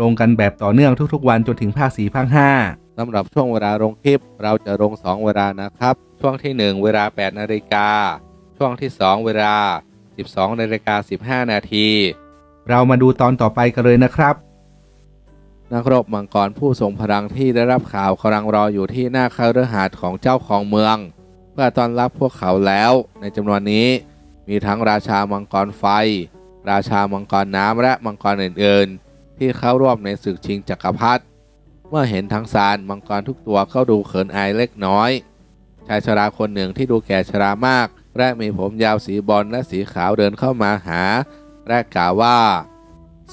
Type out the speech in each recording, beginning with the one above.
ลงกันแบบต่อเนื่องทุกๆ วันจนถึงภาค4ภาค5สำหรับช่วงเวลาลงคลิป เราจะลง 2 เวลานะครับ ช่วงที่ 1 เวลา 8 นาฬิกา ช่วงที่ 2 เวลา 12 นาฬิกา 15 นาที เรามาดูตอนต่อไปกันเลยนะครับ นักรบมังกรผู้ทรงพลังที่ได้รับข่าวกำลังรออยู่ที่หน้าคาฤหาสน์ของเจ้าของเมือง เพื่อต้อนรับพวกเขาแล้ว ในจำนวนนี้ มีทั้งราชามังกรไฟ ราชามังกรน้ำและมังกรอื่นๆ ที่เข้าร่วมในศึกชิงจักรพรรดิเมื่อเห็นทั้งซานมังกรทุกตัวก็ดูเขินอายเล็กน้อย ชายชราคนหนึ่งที่ดูแก่ชรามาก และมีผมยาวสีบอลและสีขาวเดินเข้ามาหา และกล่าวว่า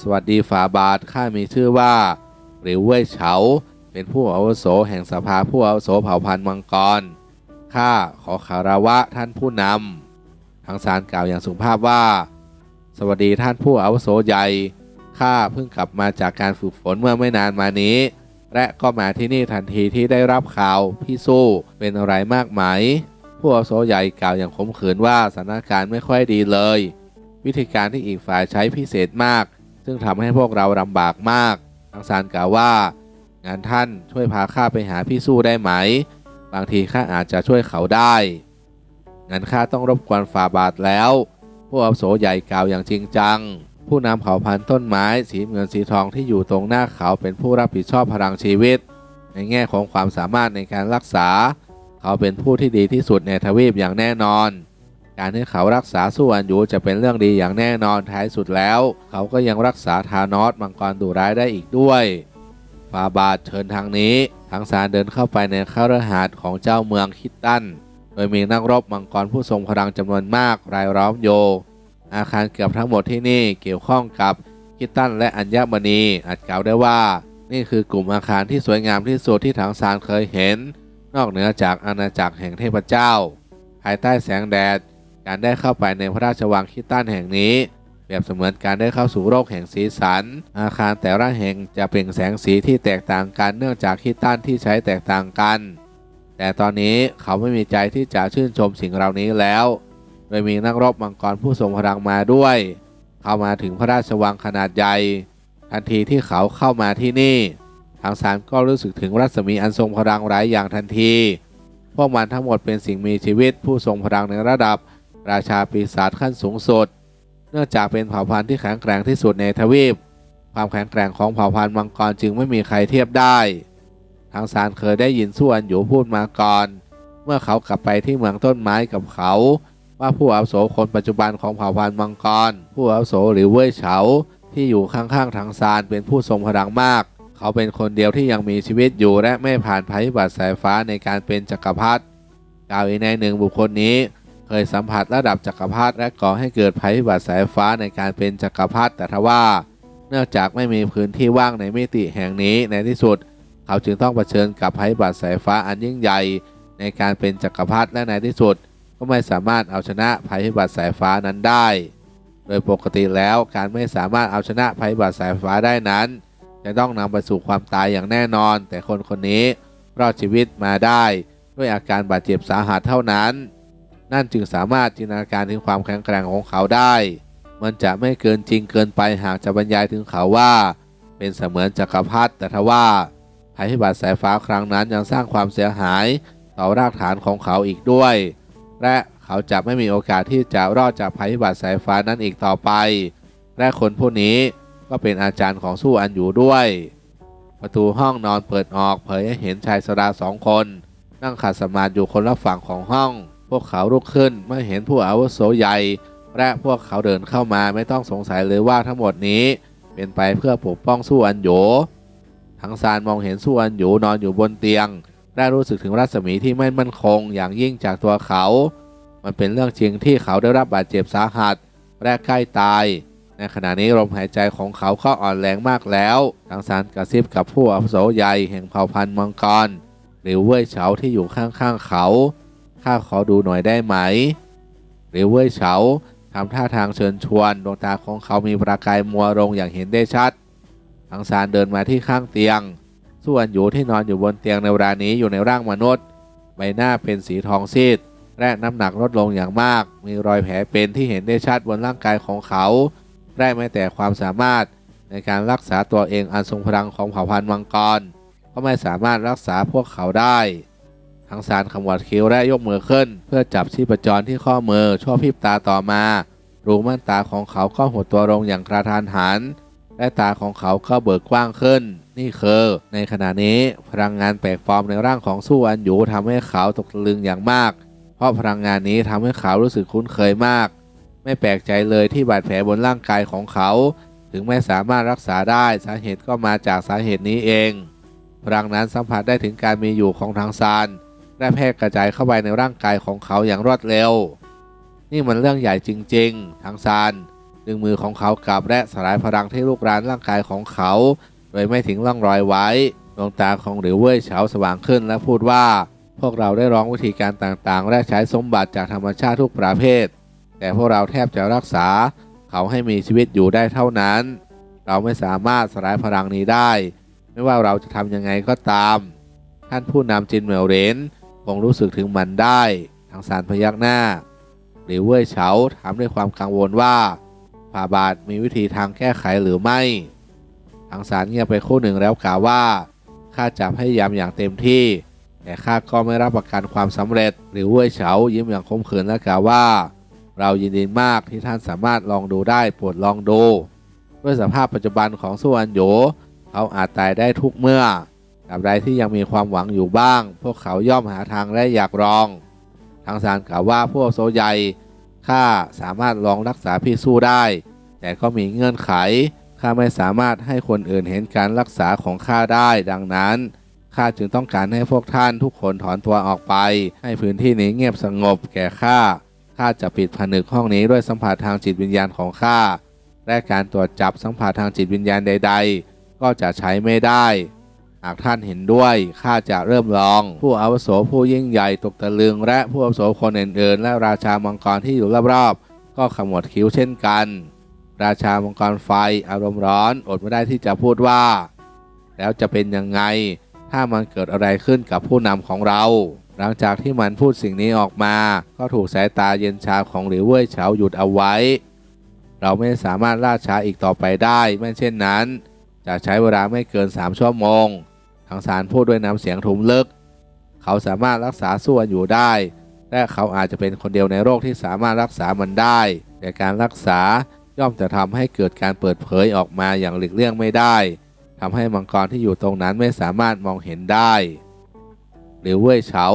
สวัสดีฝาบาทข้ามีชื่อว่าหรือเว่ยเฉาเป็นผู้อาวุโสแห่งสภาผู้อาวุโสเผ่าพันธุ์มังกรข้าขอคารวะท่านผู้นำทางสารกล่าวอย่างสุภาพว่า สวัสดีท่านผู้อาวุโสใหญ่ ข้าเพิ่งกลับมาจากการฝึกฝนเมื่อไม่นานมานี้ และก็มาที่นี่ทันทีที่ได้รับข่าวพี่สู้เป็นอะไรมากไหมผู้อาวุโสใหญ่กล่าวอย่างขมขื่นว่าสถานการณ์ไม่ค่อยดีเลย วิธีการที่อีกฝ่ายใช้พิเศษมาก ซึ่งทำให้พวกเราลำบากมากทางซานกล่าวว่า งานท่านช่วยพาข้าไปหาพี่สู้ได้ไหม บางทีข้าอาจจะช่วยเขาได้งั้นข้าต้องรบกวนฝ่าบาทแล้ว ผู้อาวุโสใหญ่กล่าวอย่างจริงจัง ผู้นำเผ่าพันธุ์ต้นไม้สีเงินสีทองที่อยู่ตรงหน้าเขาเป็นผู้รับผิดชอบพลังชีวิต ในแง่ของความสามารถในการรักษา เขาเป็นผู้ที่ดีที่สุดในทวีปอย่างแน่นอน การที่เขารักษาสู้อันยูจะเป็นเรื่องดีอย่างแน่นอนท้ายสุดแล้ว เขาก็ยังรักษาทานอสมังกรดุร้ายได้อีกด้วยฟาบาทเชิญทางนี้ทางสารเดินเข้าไปในคารหาสของเจ้าเมืองคิตตัน โดยมีนักรบมังกรผู้ทรงพลังจำนวนมากรายล้อมโย อาคารเกือบทั้งหมดที่นี่เกี่ยวข้องกับคิตตันและอัญมณีอาจกล่าวได้ว่า นี่คือกลุ่มอาคารที่สวยงามที่สุดที่ทางสารเคยเห็น นอกเหนือจากอาณาจักรแห่งเทพเจ้า ภายใต้แสงแดด การได้เข้าไปในพระราชวังคิตตันแห่งนี้เปรียบเสมือนการได้เข้าสู่โลกแห่งสีสัน อาคารแต่ละแห่งจะเปล่งแสงสีที่แตกต่างกันเนื่องจากคิตตันที่ใช้แตกต่างกัน แต่ตอนนี้เขาไม่มีใจที่จะชื่นชมสิ่งเหล่านี้แล้ว โดยมีนักรบมังกรผู้ทรงพลังมาด้วย เข้ามาถึงพระราชวังขนาดใหญ่ ทันทีที่เขาเข้ามาที่นี่ ทางสารก็รู้สึกถึงรัศมีอันทรงพลังหลายอย่างทันที พวกมันทั้งหมดเป็นสิ่งมีชีวิตผู้ทรงพลังในระดับ ราชาปีศาจขั้นสูงสุด เนื่องจากเป็นเผ่าพันธุ์ที่แข็งแกร่งที่สุดในทวีป ความแข็งแกร่งของเผ่าพันธุ์มังกรจึงไม่มีใครเทียบได้ ทางสารเคยได้ยินส่วนอยู่พูดมาก่อน เมื่อเขากลับไปที่เมืองต้นไม้กับเขา ว่าผู้อาวุโสคนปัจจุบันของเผ่าพันธุ์มังกร ผู้อาวุโสหรือเว่ยเฉาที่อยู่ข้างๆทางซานเป็นผู้ทรงพลังมาก เขาเป็นคนเดียวที่ยังมีชีวิตอยู่และไม่ผ่านภัยพิบัติสายฟ้าในการเป็นจักรพรรดิกล่าวอีกในหนึ่งบุคคลนี้ เคยสัมผัสระดับจักรพรรดิและก่อให้เกิดภัยพิบัติสายฟ้าในการเป็นจักรพรรดิแต่ทว่าเนื่องจากไม่มีพื้นที่ว่างในมิติแห่งนี้ในที่สุด เขาจึงต้องเผชิญกับภัยพิบัติสายฟ้าอันยิ่งใหญ่ ในการเป็นจักรพรรดิและในที่สุด ก็ไม่สามารถเอาชนะภัยพิบัติสายฟ้านั้นได้ โดยปกติแล้วการไม่สามารถเอาชนะภัยพิบัติสายฟ้าได้นั้น จะต้องนำไปสู่ความตายอย่างแน่นอน แต่คนคนนี้รอดชีวิตมาได้ด้วยอาการบาดเจ็บสาหัสเท่านั้น นั่นจึงสามารถจินตนาการถึงความแข็งแกร่งของเขาได้ มันจะไม่เกินจริงเกินไปหากจะบรรยายถึงเขาว่า เป็นเสมือนจักรพรรดิแต่ทว่าภัยพิบัติสายฟ้าครั้งนั้นยังสร้างความเสียหายต่อรากฐานของเขาอีกด้วย และเขาจะไม่มีโอกาสที่จะรอดจากภัยพิบัติสายฟ้านั้นอีกต่อไป และคนผู้นี้ก็เป็นอาจารย์ของสู้อันอยู่ด้วย ประตูห้องนอนเปิดออกเผยให้เห็นชายชราสองคน นั่งขัดสมาธิอยู่คนละฝั่งของห้อง พวกเขาลุกขึ้นเมื่อเห็นผู้อาวุโสใหญ่ และพวกเขาเดินเข้ามาไม่ต้องสงสัยเลยว่าทั้งหมดนี้ เป็นไปเพื่อปกป้องสู้อันโยทั้งซานมองเห็นสู้อันโยนอนอยู่บนเตียง และรู้สึกถึงรัศมีที่ไม่มั่นคงอย่างยิ่งจากตัวเขา มันเป็นเรื่องจริงที่เขาได้รับบาดเจ็บสาหัสและใกล้ตาย ในขณะนี้ลมหายใจของเขาก็อ่อนแรงมากแล้วทางซานกระซิบกับผู้อาวุโสใหญ่แห่งเผ่าพันธุ์มังกร หรือเว่ยเฉาที่อยู่ข้างๆเขา ข้าขอดูหน่อยได้ไหม หรือเว่ยเฉาทำท่าทางเชิญชวนดวงตาของเขามีประกายมัวลงอย่างเห็นได้ชัดทางซานเดินมาที่ข้างเตียง ส่วนอยู่ที่นอนอยู่บนเตียงในเวลานี้อยู่ในร่างมนุษย์ ใบหน้าเป็นสีทองซีดและน้ำหนักลดลงอย่างมาก มีรอยแผลเป็นที่เห็นได้ชัดบนร่างกายของเขา ได้แม้แต่ความสามารถในการรักษาตัวเองอันทรงพลังของเผ่าพันธุ์มังกร ก็ไม่สามารถรักษาพวกเขาได้ ทั้งสารขมวดคิ้วและยกมือขึ้น เพื่อจับชีพจรที่ข้อมือชั่วพริบตาต่อมารูม่านตาของเขาก็หดตัวลงอย่างกระทานหัน และตาของเขาก็เบิกกว้างขึ้น นี่คือในขณะนี้พลังงานแปลกปลอมในร่างของสู้อันหยูทำให้เขาตกตะลึงอย่างมาก เพราะพลังงานนี้ทำให้เขารู้สึกคุ้นเคยมาก ไม่แปลกใจเลยที่บาดแผลบนร่างกายของเขา ถึงไม่สามารถรักษาได้สาเหตุก็มาจากสาเหตุนี้เองพลังนั้นสัมผัสได้ถึงการมีอยู่ของทางซานและแพร่กระจายเข้าไปในร่างกายของเขาอย่างรวดเร็ว นี่มันเรื่องใหญ่จริง ๆ ทางซานดึงมือของเขากลับและสลายพลังที่ลูกรานร่างกายของเขา โดยไม่ทิ้งร่องรอยไว้ดวงตาของหลิวเว่ยเฉาสว่างขึ้นและพูดว่า พวกเราได้ร้องวิธีการต่างๆ และใช้สมบัติจากธรรมชาติทุกประเภท แต่พวกเราแทบจะรักษาเขาให้มีชีวิตอยู่ได้เท่านั้น เราไม่สามารถสลายพลังนี้ได้ ไม่ว่าเราจะทำยังไงก็ตาม ท่านผู้นำจินเหมวเรนคงรู้สึกถึงมันได้ทางสารพยักหน้า หรือเว่ยเฉาถามด้วยความกังวลว่าฝ่าบาทมีวิธีทางแก้ไขหรือไม่ ทางสารเงียบไปคู่หนึ่งแล้วกล่าวว่าข้าจะพยายามอย่างเต็มที่ แต่ข้าก็ไม่รับประกันความสำเร็จ หรือเว่ยเฉายิ้มอย่างคมขืนและกล่าวว่า เรายินดีมากที่ท่านสามารถลองดูได้โปรดลองดู ด้วยสภาพปัจจุบันของสุวรรณโยเขาอาจตายได้ทุกเมื่อตราบใดที่ยังมีความหวังอยู่บ้าง พวกเขาย่อมหาทางและอยากลอง ทางสารกล่าวว่าพวกโซใหญ่ข้าสามารถลองรักษาพี่สู้ได้ แต่ก็มีเงื่อนไข ข้าไม่สามารถให้คนอื่นเห็นการรักษาของข้าได้ ดังนั้นข้าจึงต้องการให้พวกท่านทุกคนถอนตัวออกไป ให้พื้นที่นี้เงียบสงบแก่ข้าข้าจะปิดผนึกห้องนี้ด้วยสัมผัสทางจิตวิญญาณของข้าและการตรวจจับสัมผัสทางจิตวิญญาณใด ๆ ก็จะใช้ไม่ได้ หากท่านเห็นด้วยข้าจะเริ่มลอง ผู้อาวุโสผู้ยิ่งใหญ่ตกตะลึง และผู้อาวุโสคนอื่นๆและราชามังกรที่อยู่รอบๆก็ขมวดคิ้วเช่นกัน ราชามังกรไฟอารมณ์ร้อนอดไม่ได้ที่จะพูดว่า แล้วจะเป็นยังไง ถ้ามันเกิดอะไรขึ้นกับผู้นำของเรา หลังจากที่มันพูดสิ่งนี้ออกมา ก็ถูกสายตาเย็นชาของหลิวเว่ยเฉาหยุดเอาไว้ เราไม่สามารถล่าช้าอีกต่อไปได้ไม่เช่นนั้น จะใช้เวลาไม่เกิน3ชั่วโมงทางสารพูดด้วยน้ำเสียงทุ้มลึก เขาสามารถรักษาส่วนอยู่ได้และเขาอาจจะเป็นคนเดียวในโรคที่สามารถรักษามันได้ แต่การรักษา ย่อมจะทำให้เกิดการเปิดเผยออกมาอย่างหลีกเลี่ยงไม่ได้ทำให้มังกรที่อยู่ตรงนั้นไม่สามารถมองเห็นได้ หรือเว่ยเฉา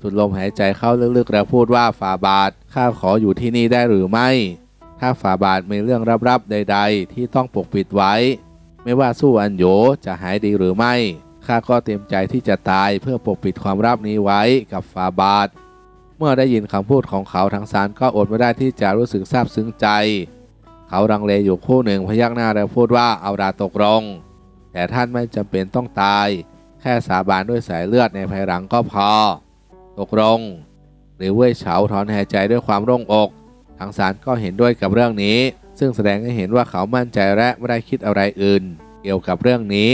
สุดลมหายใจเข้าลึกๆแล้วพูดว่าฝาบาทข้าขออยู่ที่นี่ได้หรือไม่ ถ้าฝาบาทมีเรื่องลับๆใด ๆ ที่ต้องปกปิดไว้ ไม่ว่าสู้อันโยจะหายดีหรือไม่ข้าก็เต็มใจที่จะตายเพื่อปกปิดความลับนี้ไว้กับฝาบาท เมื่อได้ยินคำพูดของเขาทั้งสารก็อดไม่ได้ที่จะรู้สึกซาบซึ้งใจ เขารังเลอยู่คู่หนึ่งพยักหน้าแล้วพูดว่าเอาดาตกลง แต่ท่านไม่จำเป็นต้องตาย แค่สาบานด้วยสายเลือดในภายหลังก็พอ ตกลง หรือเว่ยเฉาถอนหายใจด้วยความโล่งอกทางสารก็เห็นด้วยกับเรื่องนี้ ซึ่งแสดงให้เห็นว่าเขามั่นใจและไม่ได้คิดอะไรอื่น เกี่ยวกับเรื่องนี้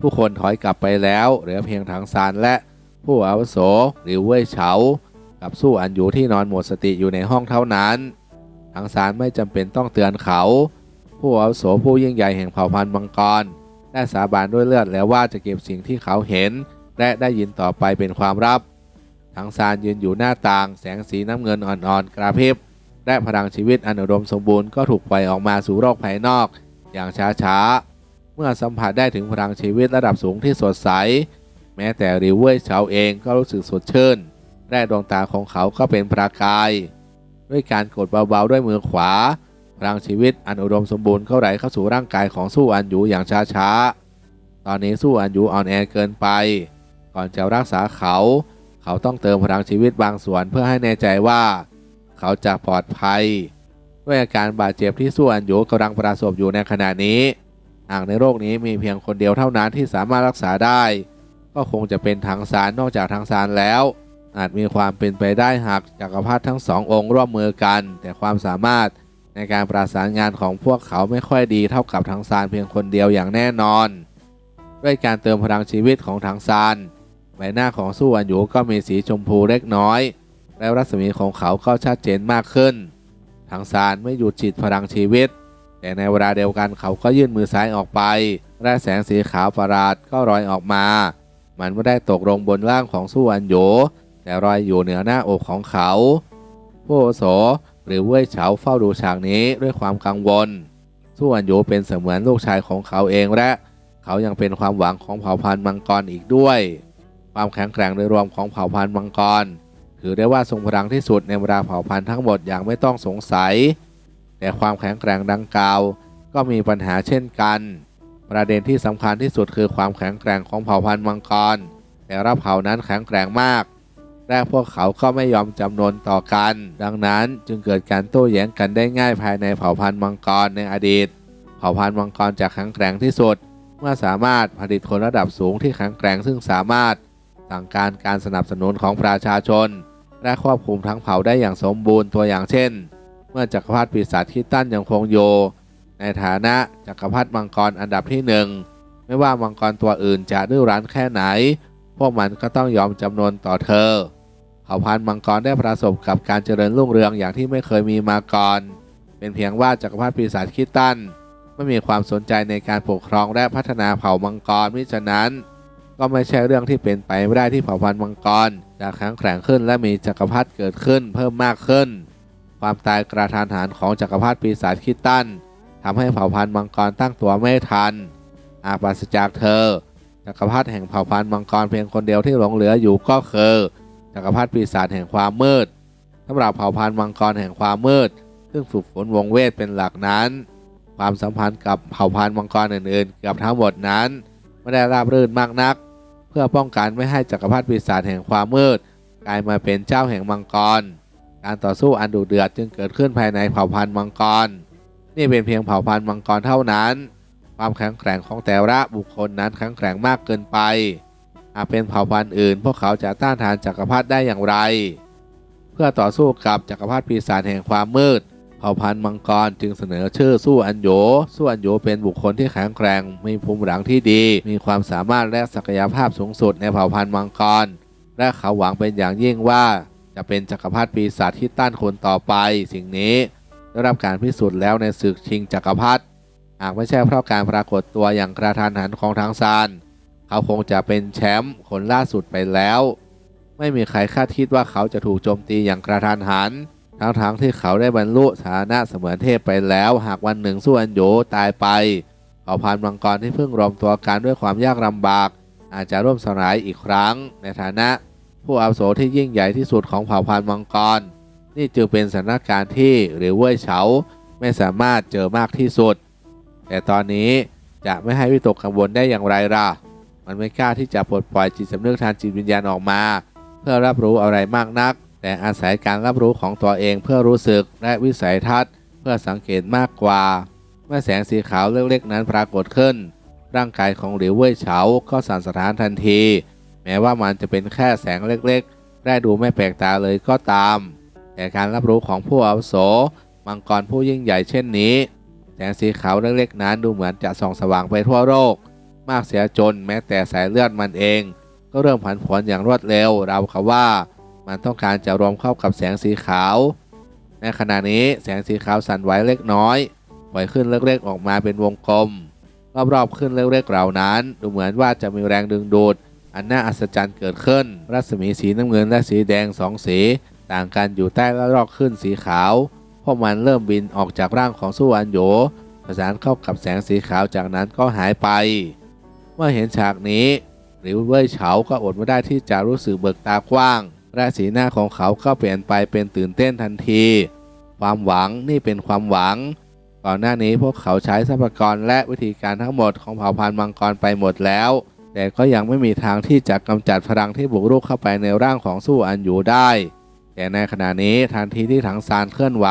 ผู้คนถอยกลับไปแล้วเหลือเพียงทางสารและผู้อาวุโสหรือเว่ยเฉากับสู้อันอยู่ที่นอนหมดสติอยู่ในห้องเท่านั้น ทางสารไม่จำเป็นต้องเตือนเขา ผู้อาวุโสผู้ยิ่งใหญ่แห่งเผ่าพันธุ์มังกร ได้สาบานด้วยเลือดแล้วว่าจะเก็บสิ่งที่เขาเห็น และได้ยินต่อไปเป็นความลับทางซานยืนอยู่หน้าต่าง แสงสีน้ำเงินอ่อนๆ กระพริบและพลังชีวิตอันอุดมสมบูรณ์ก็ถูกปล่อยออกมาสู่โลกภายนอก อย่างช้าๆ เมื่อสัมผัสได้ถึงพลังชีวิตระดับสูงที่สดใส แม้แต่ริวเว่ยเฉาเองก็รู้สึกสดชื่นและดวงตาของเขาก็เป็นประกาย ด้วยการกดเบาๆด้วยมือขวาพลังชีวิตอันอุดมสมบูรณ์เข้าไหลเข้าสู่ร่างกายของสู้อันอยู่อย่างช้าๆ ตอนนี้สู้อันอยู่อ่อนแอเกินไป ก่อนจะรักษาเขา เขาต้องเติมพลังชีวิตบางส่วนเพื่อให้แน่ใจว่า เขาจะปลอดภัย ด้วยอาการบาดเจ็บที่สู้อันอยู่กำลังประสบอยู่ในขณะนี้หากในโรคนี้มีเพียงคนเดียวเท่านั้นที่สามารถรักษาได้ ก็คงจะเป็นทางสารนอกจากทางสารแล้ว อาจมีความเป็นไปได้หากจักรพรรดิทั้งสององค์ร่วมมือกัน แต่ความสามารถในการประสานงานของพวกเขาไม่ค่อยดีเท่ากับทางซานเพียงคนเดียวอย่างแน่นอน ด้วยการเติมพลังชีวิตของทางซานใบหน้าของสู้อันอยู่ก็มีสีชมพูเล็กน้อย และรัศมีของเขาก็ชัดเจนมากขึ้นทางซานไม่หยุดฉีดพลังชีวิต แต่ในเวลาเดียวกันเขาก็ยื่นมือซ้ายออกไป และแสงสีขาวประหลาดก็ลอยออกมา มันไม่ได้ตกลงบนร่างของสู้อันโย แต่ลอยอยู่เหนือหน้าอกของเขา ผู้อาวุโสหรือเว่ยเฉาเฝ้าดูฉากนี้ด้วยความกังวลสู้อันโยเป็นเสมือนลูกชายของเขาเองและ เขายังเป็นความหวังของเผ่าพันธุ์มังกรอีกด้วย ความแข็งแกร่งโดยรวมของเผ่าพันธุ์มังกร ถือได้ว่าทรงพลังที่สุดในบรรดาเผ่าพันธุ์ทั้งหมดอย่างไม่ต้องสงสัย แต่ความแข็งแกร่งดังกล่าว ก็มีปัญหาเช่นกัน ประเด็นที่สำคัญที่สุดคือความแข็งแกร่งของเผ่าพันธุ์มังกร แต่ละเผ่านั้นแข็งแกร่งมาก และพวกเขาก็ไม่ยอมจำนนต่อกัน ดังนั้นจึงเกิดการโต้แย้งกันได้ง่ายภายในเผ่าพันธุ์มังกรในอดีต เผ่าพันธุ์มังกรจะแข็งแกร่งที่สุด เมื่อสามารถผลิตคนระดับสูงที่แข็งแกร่งซึ่งสามารถสั่งการการสนับสนุนของประชาชน และควบคุมทั้งเผ่าได้อย่างสมบูรณ์ตัวอย่างเช่น เมื่อจักรพรรดิปีศาจคิดตันยังคงอยู่ในฐานะจักรพรรดิมังกรอันดับที่หนึ่งไม่ว่ามังกรตัวอื่นจะดื้อรั้นแค่ไหน พวกมันก็ต้องยอมจำนนต่อเธอเผ่าพันธุ์มังกรได้ประสบกับการเจริญรุ่งเรืองอย่างที่ไม่เคยมีมาก่อน เป็นเพียงว่าจักรพรรดิปีศาจคิดตันไม่มีความสนใจในการปกครองและพัฒนาเผ่ามังกรมิฉะนั้น ก็ไม่ใช่เรื่องที่เป็นไปไม่ได้ที่เผ่าพันธุ์มังกรจะแข็งแกร่งขึ้นและมีจักรพรรดิเกิดขึ้นเพิ่มมากขึ้น ความตายกระทานหันของจักรพรรดิปีศาจคิดตันทำให้เผ่าพันธุ์มังกรตั้งตัวไม่ทัน อาปราศจากเธอ จักรพรรดิแห่งเผ่าพันธุ์มังกรเพียงคนเดียวที่หลงเหลืออยู่ก็คือจักรพรรดิปีศาจแห่งความมืดสำหรับเผ่าพันธุ์มังกรแห่งความมืด ซึ่งฝึกฝนวงเวทเป็นหลักนั้น ความสัมพันธ์กับเผ่าพันธุ์มังกรอื่นๆเกือบทั้งหมดนั้น ไม่ได้ราบรื่นมากนัก เพื่อป้องกันไม่ให้จักรพรรดิปีศาจแห่งความมืด กลายมาเป็นเจ้าแห่งมังกร การต่อสู้อันดุเดือดจึงเกิดขึ้นภายในเผ่าพันธุ์มังกร นี่เป็นเพียงเผ่าพันธุ์มังกรเท่านั้น ความแข็งแกร่งของแต่ละบุคคลนั้นแข็งแกร่งมากเกินไปหากเป็นเผ่าพันธุ์อื่น พวกเขาจะต้านทานจักรพรรดิได้อย่างไร เพื่อต่อสู้กับจักรพรรดิปีศาจแห่งความมืด เผ่าพันธุ์มังกรจึงเสนอชื่อสู้อันโยสู้อันโยเป็นบุคคลที่แข็งแกร่งมีภูมิหลังที่ดี มีความสามารถและศักยภาพสูงสุดในเผ่าพันธุ์มังกร และเขาหวังเป็นอย่างยิ่งว่าจะเป็นจักรพรรดิปีศาจที่ต้านคนต่อไป สิ่งนี้ได้รับการพิสูจน์แล้วในศึกชิงจักรพรรดิากไม่ใช่เพราะการปรากฏตัวอย่างกระทันหันของทางซาน เขาคงจะเป็นแชมป์คนล่าสุดไปแล้ว ไม่มีใครคาดคิดว่าเขาจะถูกโจมตีอย่างกระทันหัน ทั้งๆที่เขาได้บรรลุฐานะเสมือนเทพไปแล้ว หากวันหนึ่งสู้อันโยตายไปเผ่าพันธุ์มังกรที่เพิ่งรวมตัวกันด้วยความยากลำบาก อาจจะร่วมสลายอีกครั้ง ในฐานะ ผู้อาวุโสที่ยิ่งใหญ่ที่สุดของเผ่าพันธุ์มังกร นี่จึงเป็นสถานการณ์ที่หรือเว่ยเฉาไม่สามารถเจอมากที่สุด แต่ตอนนี้จะไม่ให้วิตกกังวลได้อย่างไรล่ะ มันไม่กล้าที่จะปลดปล่อยจิตสำนึกทางจิตวิญญาณออกมา เพื่อรับรู้อะไรมากนัก แต่อาศัยการรับรู้ของตัวเองเพื่อรู้สึกและวิสัยทัศน์ เพื่อสังเกตมากกว่า เมื่อแสงสีขาวเล็กๆนั้นปรากฏขึ้น ร่างกายของหลิวเว่ยเฉาก็สั่นสะท้านทันที แม้ว่ามันจะเป็นแค่แสงเล็กๆและดูไม่แปลกตาเลยก็ตาม แต่การรับรู้ของผู้อาวุโสมังกรผู้ยิ่งใหญ่เช่นนี้ แสงสีขาวเล็กๆนั้นดูเหมือนจะส่องสว่างไปทั่วโลกมากเสียจนแม้แต่สายเลือดมันเอง ก็เริ่มผันผวนอย่างรวดเร็วเราเขาว่า มันต้องการจะรวมเข้ากับแสงสีขาว ในขณะนี้แสงสีขาวสั่นไหวเล็กน้อยปล่อยขึ้นเล็กๆออกมาเป็นวงกลม รอบๆขึ้นเล็กๆเหล่านั้น ดูเหมือนว่าจะมีแรงดึงดูด อันน่าอัศจรรย์เกิดขึ้น รัศมีสีน้ำเงินและสีแดงสองสี ต่างกันอยู่ใต้และรอกขึ้นสีขาว พวกมันเริ่มบินออกจากร่างของสู้อันโยประสานเข้ากับแสงสีขาวจากนั้นก็หายไป เมื่อเห็นฉากนี้หลิวเว่ยเฉาก็อดไม่ได้ที่จะรู้สึกเบิกตากว้าง และสีหน้าของเขาก็เปลี่ยนไปเป็นตื่นเต้นทันที ความหวังนี่เป็นความหวัง ก่อนหน้านี้พวกเขาใช้ทรัพยากรและวิธีการทั้งหมดของเผ่าพันธุ์มังกรไปหมดแล้ว แต่ก็ยังไม่มีทางที่จะกำจัดพลังที่บุกรุกเข้าไปในร่างของสู้อันอยู่ได้ แต่ในขณะนี้ทันทีที่ถังซานเคลื่อนไหว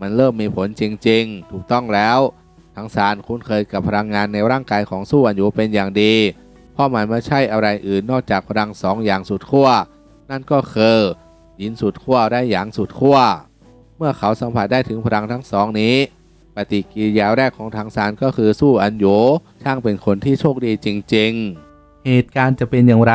มันเริ่มมีผลจริง ๆ ถูกต้องแล้วทั้งซานคุ้นเคยกับพลังงานในร่างกายของสู้อันอยู่เป็นอย่างดี เพราะมันไม่ใช่อะไรอื่นนอกจากพลังสองอย่างสุดขั้วนั่นก็คือยินสุดขั้วได้อย่างสุดขั้วเมื่อเขาสัมผัสได้ถึงพลังทั้งสองนี้ ปฏิกิริยาแรกของทางซานก็คือสู้อันโยช่างเป็นคนที่โชคดีจริง ๆ เหตุการณ์จะเป็นอย่างไร